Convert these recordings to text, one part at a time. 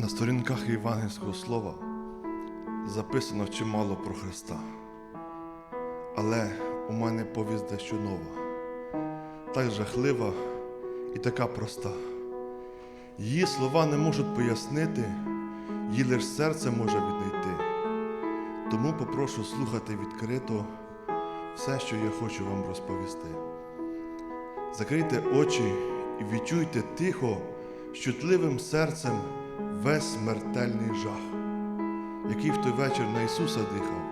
На сторінках Євангельського слова записано чимало про Христа. Але у мене повість дещо нова, так жахлива і така проста. Її слова не можуть пояснити, її лише серце може віднайти. Тому попрошу слухати відкрито все, що я хочу вам розповісти. Закрийте очі і відчуйте тихо, з чутливим серцем весь смертельний жах, який в той вечір на Ісуса дихав,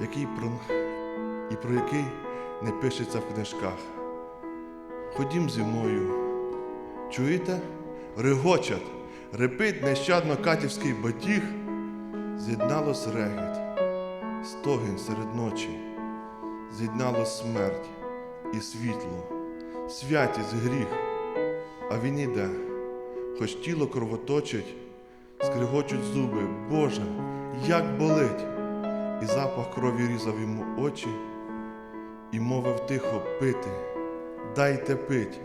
який про... і про який не пишеться в книжках. Ходім зі мною. Чуєте? Регочать, репить нещадно катівський батіг, з'єдналось регіт, стогін серед ночі, з'єдналось смерть і світло, святість, гріх, а він іде, хоч тіло кровоточить, скригочуть зуби, Боже, як болить, і запах крові різав йому очі, і мовив тихо пити, дайте пить.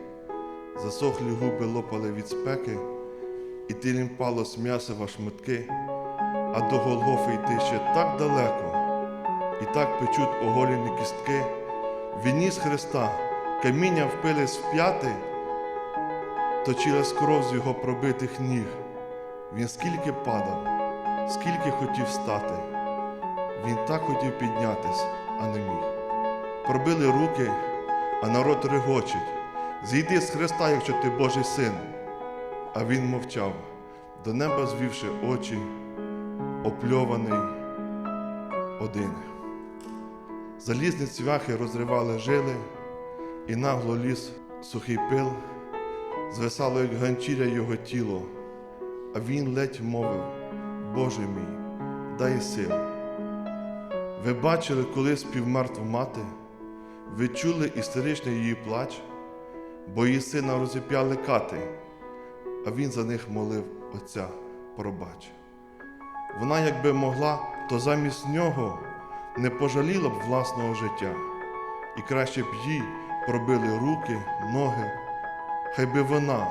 Засохлі губи лопали від спеки, і тілім палось м'ясо шматки, а до Голгофи йти ще так далеко, і так печуть оголені кістки. Він ніс Христа, каміння впились в п'яти, точилась кров з його пробитих ніг. Він скільки падав, скільки хотів стати. Він так хотів піднятись, а не міг. Пробили руки, а народ регочить. Зійди з Христа, якщо ти Божий син. А він мовчав, до неба звівши очі, опльований один. Залізні цвяхи розривали жили, і нагло ліз сухий пил, звисало, як ганчіря його тіло, а він ледь мовив, Боже мій, дай сил. Ви бачили колись півмертву мати, ви чули істеричний її плач, бо її сина розіп'яли кати, а він за них молив Отця, пробач. Вона, якби могла, то замість нього не пожаліла б власного життя, і краще б їй пробили руки, ноги, хай би вона,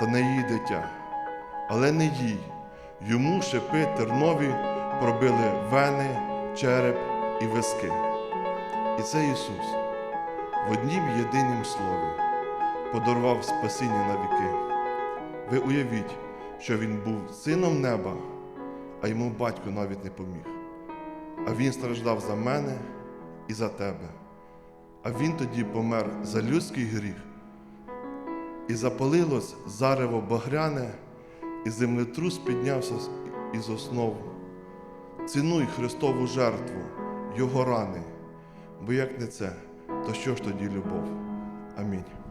та не її дитя, але не їй. Йому шипи тернові пробили вени, череп і виски. І це Ісус в однім єдинім слові подарував спасіння на віки. Ви уявіть, що він був сином неба, а йому батько навіть не поміг. А він страждав за мене і за тебе. А він тоді помер за людський гріх. І запалилось зарево багряне, і землетрус піднявся із основ. Цінуй Христову жертву, Його рани, бо як не це, то що ж тоді любов? Амінь.